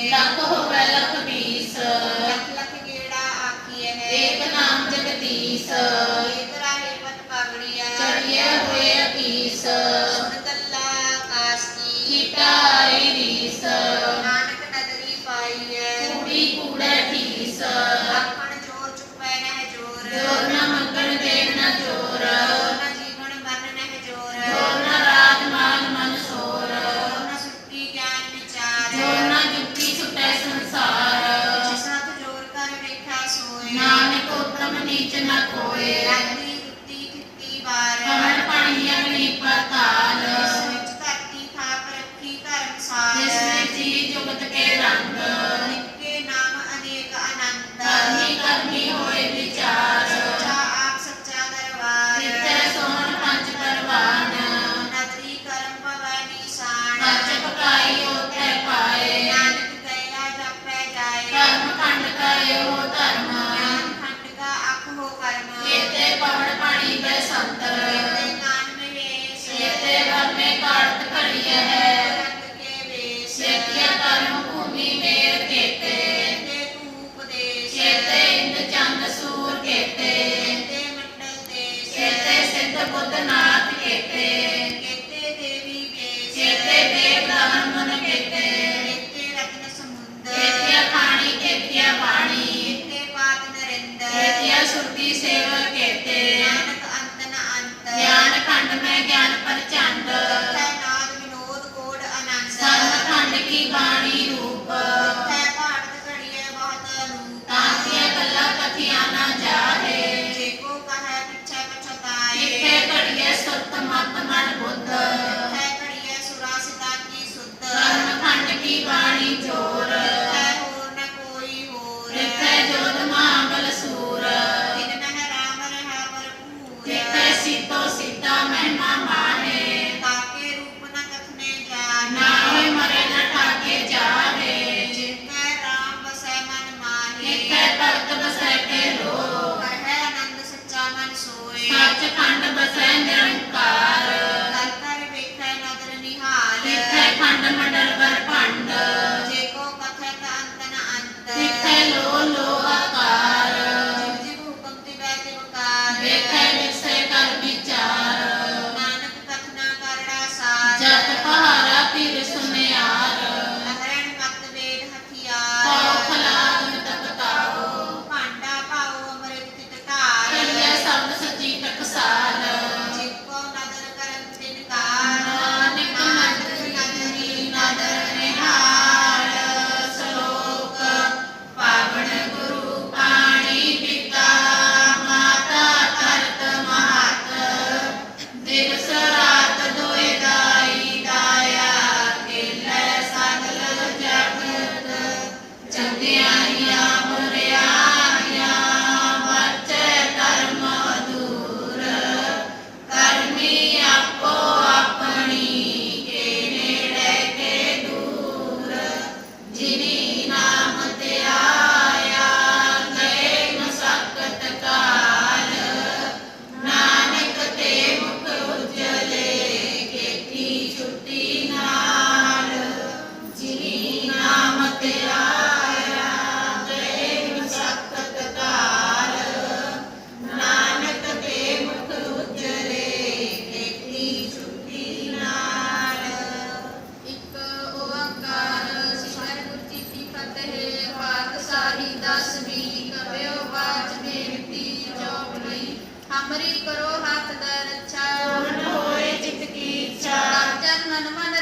ਲੱਖ ਹੋਵੇ ਲੱਖ ਬੀਸ ਲੱਖ ਲੱਖ ਕਿਹੜਾ ਆਖੀਏ ਹੈ। ਏਕ ਨਾਮ ਜਗਦੀਸ਼। ਇਤਰਾ ਹਿੰਮਤ ਪਾਗੜੀਆ ਚੜੀਏ ਹੋਏ ਅਕੀਸ ਸੁਨਤ ਅੱਲਾ ਕਾਸਤੀ ਕੀਟਾਈ ਕੋਏ ਰੰਗੀ ਤੁੱਤੀ ਚਿੱਤੀ ਵਾਰ ਕਮਲ ਪਣੀਆਂ ਨੀ ਪਤਾਲ ਬੁੱਧ ਨਾਥ ਕੇਤੇ ਕੇਤੇ ਦੇਵੀ ਬੇਸ ਕੇਤੇ ਦੇਵ ਦਮਨ ਮਨ ਕੇਤੇ ਕੇਤੇ ਰਤਨ ਸਮੁੰਦਰ ਕੇਤਿਆ ਪਾਣੀ ਕੇਤਿਆ ਬਾਣੀ ਕੇਤੇ ਪਾਤ ਨਰਿੰਦਰ ਕੇਤਿਆ ਸੁਰਤੀ ਸੇਵਾ ਕੇਤੇ ਨਾਨਕ ਅੰਤ ਨ ਅੰਤ ਗਿਆਨ ਖੰਡ ਮੈਂ ਗਿਆਨ ਪਰਚੰਡ सत्तम आत्मा बुद्ध ਹੱਥ ਪਹਾਰਾ ਧੀਰ ਸੁਨਿਆਰ ਲਹਿਣ ਮਤ ਵੇਦ ਹਥਿਆਰ। ਪਾਉ ਖਲਾਦ ਤਪਤਾਓ। ਭਾਂਡਾ ਪਾਉ ਅੰਮ੍ਰਿਤ ਤਿਤ ਢਾਰ ਕਲਿਆ ਸਬਦ ਮਰੀ ਕਰੋ ਹੱਥ ਦਾ ਰੱਛਾ। ਹੋਏ ਜਿਤ ਕੀ ਇੱਛਾ। ਜਨ ਮਨ